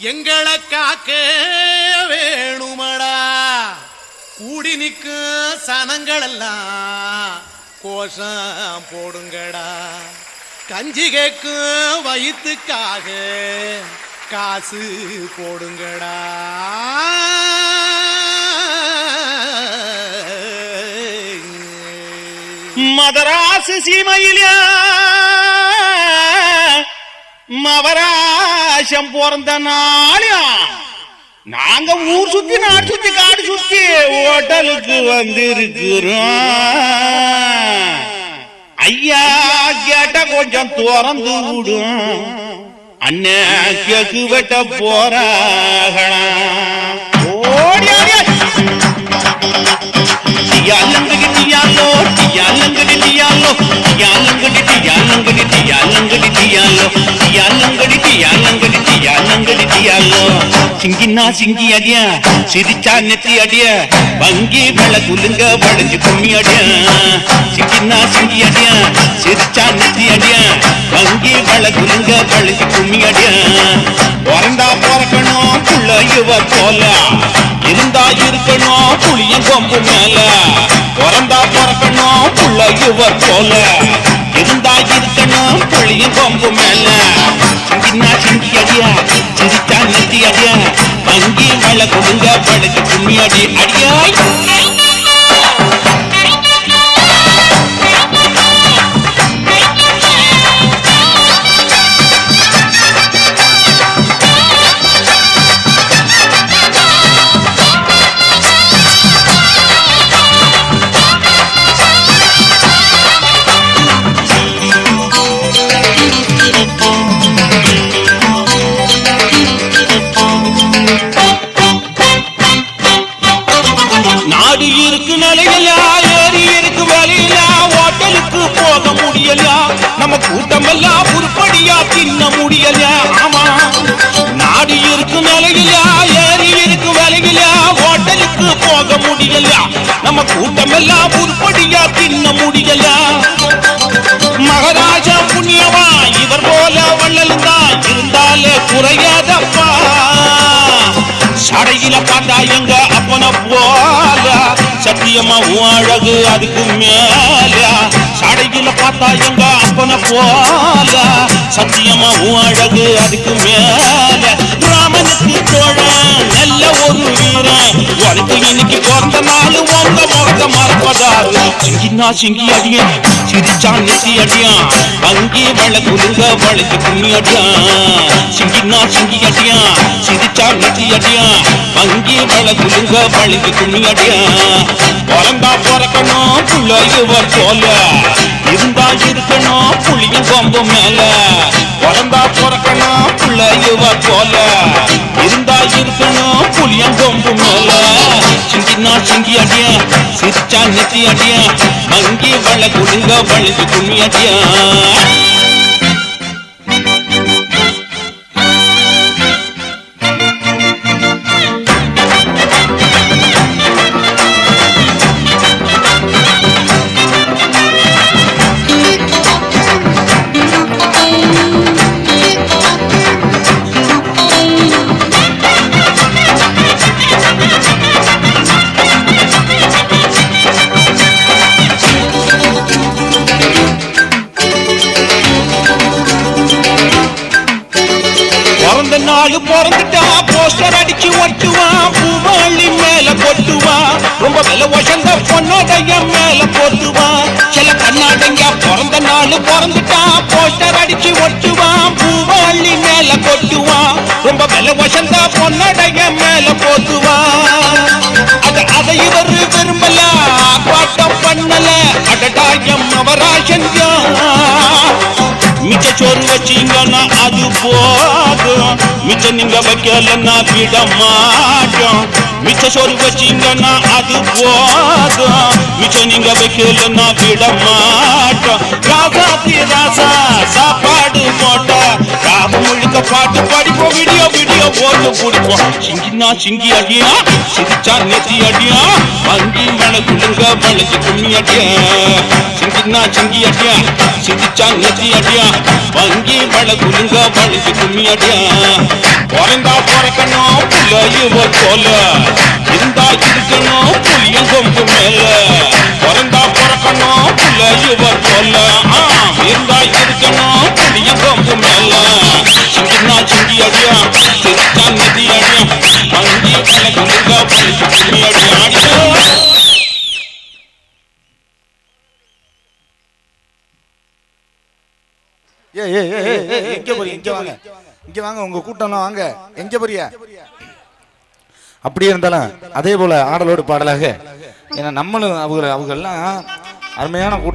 எங்களை காக்க வேணுமடா. கூடி நிற்கும் சனங்கள் எல்லாம் கோஷம் போடுங்கடா. கஞ்சி கேட்கும் வயிற்றுக்காக காசு போடுங்கடா. மதராசு சீமையிலா மவராசம் பிறந்த நாளியா நாங்க ஊர் சுத்தி நாடு சுத்தி காடு சுத்தி ஹோட்டலுக்கு வந்திருக்கிறோம். ஐயா கேட்ட கொஞ்சம் திறந்து விடும் அண்ணன் கேக்கு வெட்ட போறாங்களா ஓடி ஓடி சிங்கினா சிங்கி அடிய சிரிச்சா நெத்தி அடிய வங்கி வெள்ள குலுங்க வளைஞ்சு கும்மி அடிய. சிங்கினா சிங்கி அடிய சிரிச்சா நெத்தி அடிய வங்கி வெள்ள குலுங்க வளைஞ்சு கும்மி அடிய. பிறந்தா பிறக்கணும் புள்ள இவ போல. இருந்தா இருக்கணும் புளிய கொம்பு மேல. பிறந்தா பிறக்கணும் புள்ள இவர் போல. இருந்தா இருக்கணும் புளிய கொம்பு மேல. சிந்தினா சிந்தி அடியா சிரிச்சா நெத்தி அடியா. வங்கி மழை கொடுங்க படுத்து கும்மி அடி அடியாய். முடியலையா? நம்ம கூட்டம் எல்லாம் உருப்படியா தின்ன முடியலையா? ஆமா. நாடு இருக்கு நிலையிலா ஏறி இருக்கு வேலையில ஹோட்டலுக்கு போக முடியலையா? நம்ம கூட்டம் எல்லாம் உருப்படியா தின்ன முடியலையா? மகாராஜா புண்ணியவா? இவர் போல வள்ளல் தான் இருந்தாலே குறையாதப்பா. சடையில பார்த்தா எங்க அப்பன போல. சத்தியமா அழகு அதுக்கு மேல. சடையில பார்த்தா எங்க அப்பனை போல? சத்தியமா உன் அழகு அதுக்கு மேல. ராமனுக்கு தோழன் நல்ல ஒரு வீரன். உனக்கு இன்னைக்கு பிறந்த நாள் உங்க முகத்தை மறப்பதாரு. சிங்கினா சிங்கி அடியன் சிரிச்சா நெத்தி அடியான். அங்கே வள குலுங்க வளைச்சு கும்மி அடியான். சிங்கினா சிங்கி அடியான் சிரி சிரிச்சா நெத்தி அடியான் வங்கி வள குலுங்க வளைச்சு கும்மி அடியான் பிறந்தா பிறக்கணும் புள்ள இவர் போல. இருந்தா இருக்கணும் புளியும் கொம்பு மேல. பிறந்தா பிறக்கணும் புள்ள இவர் போல. இருந்தா இருக்கணும் புளியும் கொம்பு மேல. சிங்கினா சிங்கி அடியா சிரிச்சா நெத்தி அடியா வங்கி வள குலுங்க வளைச்சு கும்மி அடியா போஸ்டர் அடிச்சு ஒட்டுவான் பூவாளி மேல கொட்டுவான் ரொம்ப வில உசந்த பொண்ணோடைய மேல போட்டுவான் சில கண்ணாடிங்க பிறந்த நாள் பிறந்துட்டா போஸ்டர் அடிச்சு ஒட்டுவான் பூவாளி மேல கொட்டுவான் ரொம்ப வில உசந்த பொண்ணோடைய மேல போட்டுவான் அது அதை இவர் விரும்பல பாட்டம் பண்ணல. அடடாயம் அவராசன் மிச்ச சோறு வச்சீங்கன்னா அது போதும். மிச்ச நீங்க வைக்கலன்னா விட மாட்டோம் மிச்ச சோறு வச்சீங்கன்னா அது போதும். மிச்ச நீங்க வைக்கலன்னா விட மாட்டோம் ராசாத்தி ராசா சாப்பாடு போட்டா ராவு முழுக்க பாட்டு படிப்போம் வீடியோ வீடியோ போட்டு பிடிப்போம் சிங்கினா சிங்கி அடியா சிரிச்சா நெத்தி அடியா வங்கி மழ குழுங்க வளைச்சு கும்மி அடியா சிங்கினா சிங்கி அடியா சிரிச்சா நெத்தி அடியா வங்கி மழ குழுங்க வளைச்சு கும்மி அடியா. பிறந்தா பிறக்கணும் புள்ள இவ போல. இருந்தா இருக்கணும் புளியம் கொம்பு மேல. பிறந்தா பிறக்கணும் புள்ள இவ போல. இருந்தா இருக்கணும் புளியம் கொம்பு மேல அடியா சிரிச்சா நதி அடியா மங்கி பல குளிர்கா பழிச்சு அடியா அடியா ஏ ஏ ஏ எங்க போறீங்க இங்க வாங்க. இங்க வாங்க உங்க கூட்டம்லாம் வாங்க. எங்க போறிய? அப்படியே இருந்தாலும் அதே போல ஆடலோடு பாடலாக. ஏன்னா நம்மளும் அவங்க எல்லாம் அருமையான கூட்டம்.